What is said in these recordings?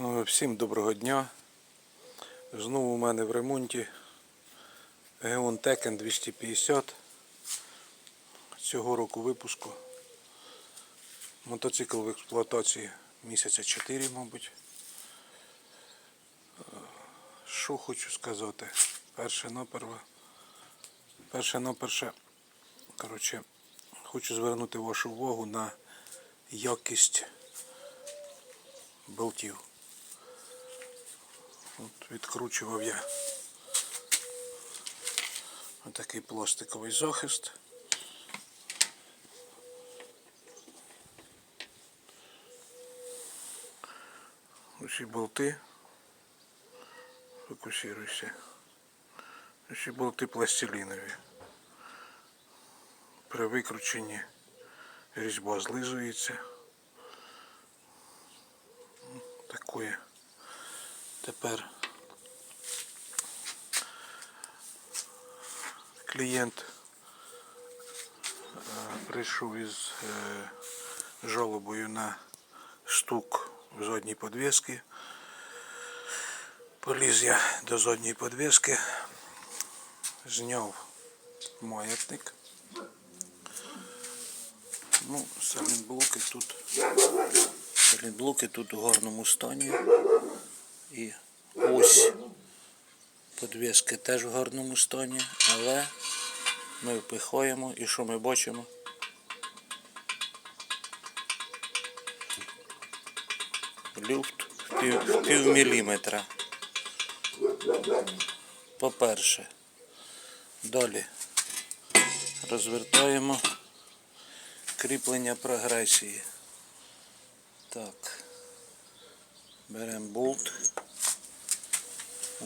Е, Всім доброго дня. Знову у мене в ремонті Geon Tekken 250 цього року випуску. Мотоцикл в експлуатації місяця 4, мабуть. Що хочу сказати? Перше наперво. Перше наперше. Коротше, хочу звернути вашу увагу на якість болтів. От відкручував я отакий пластиковий захист. Усі болти. Фокусируйся. Усі болти пластилінові. При викрученні різьба злизується. Такое. Тепер клієнт е, прийшов із е, жалобою на стук в задній подвески. Поліз я до задньої подвески, зняв маятник. Ну, салінблоки тут. Салінблоки тут у гарному стані. І ось подвіски теж в гарному стані, але ми впихаємо і що ми бачимо? Люфт в пів, в пів міліметра. По-перше. Далі розвертаємо кріплення прогресії. Так. Беремо болт,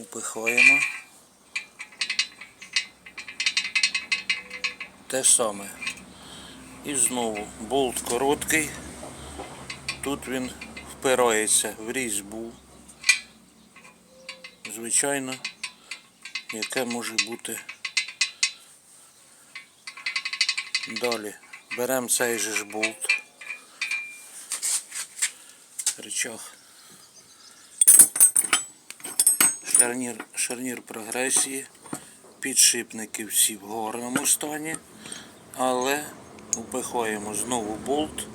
упихаємо. Те саме. І знову болт короткий. Тут він впирається в різьбу. Звичайно, яке може бути. Далі беремо цей же ж болт. Рычаг шарнір, шарнір прогресії, підшипники всі в гарному стані, але упихаємо знову болт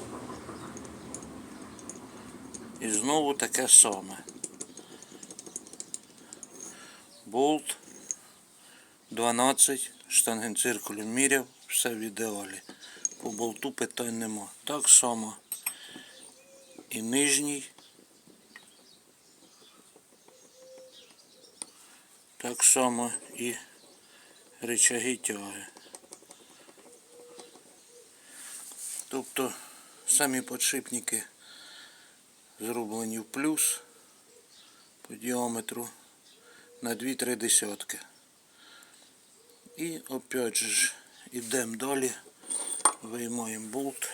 і знову таке саме. Болт 12 штангенциркулем міряв, все в ідеалі. По болту питань нема. Так само і нижній. Так само і рычаги тяги. Тобто самі подшипники зроблені в плюс по діаметру на 2-3 десятки. І опять же ж ідемо далі, виймаємо болт.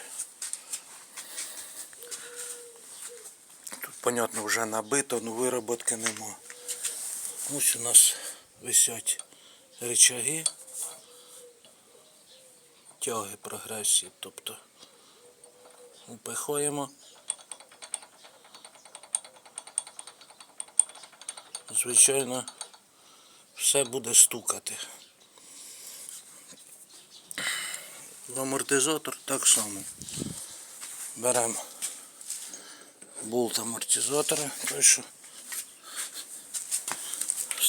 Тут, понятно, вже набито, але вироботки нема. Ось у нас висять рычаги, тяги прогресії, тобто упихаємо. Звичайно, все буде стукати. В амортизатор так само. Беремо болт амортизатора, той що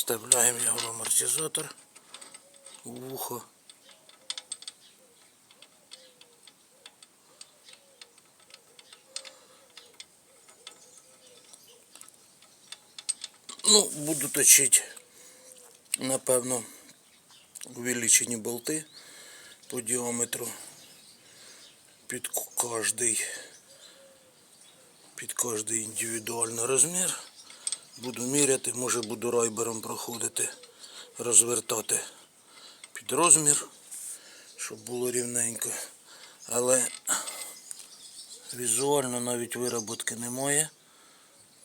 вставляємо його в амортизатор в вухо. Ну, буду точити, напевно, увеличені болти по діаметру під кожний під кожний індивідуальний розмір. Буду міряти, може буду райбером проходити, розвертати під розмір, щоб було рівненько. Але візуально навіть вироботки немає.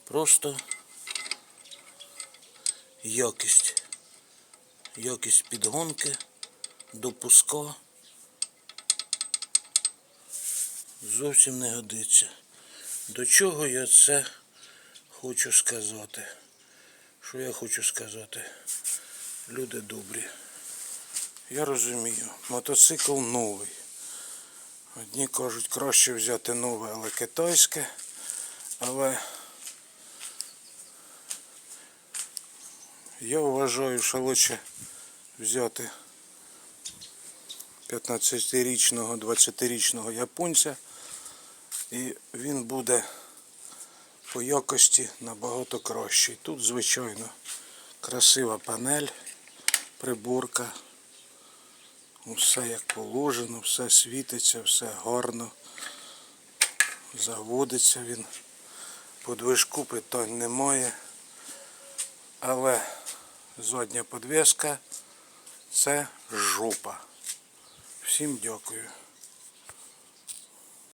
Просто якість. Якість підгонки, допуска зовсім не годиться. До чого я це хочу сказати. Що я хочу сказати? Люди добрі. Я розумію, мотоцикл новий. Одні кажуть, краще взяти нове, але китайське. Але я вважаю, що лучше взяти 15-річного, 20-річного японця. І він буде по якості набагато кращий. Тут, звичайно, красива панель, приборка. Все як положено, все світиться, все гарно. Заводиться він. По движку питань немає. Але задня подвеска це жопа. Всім дякую.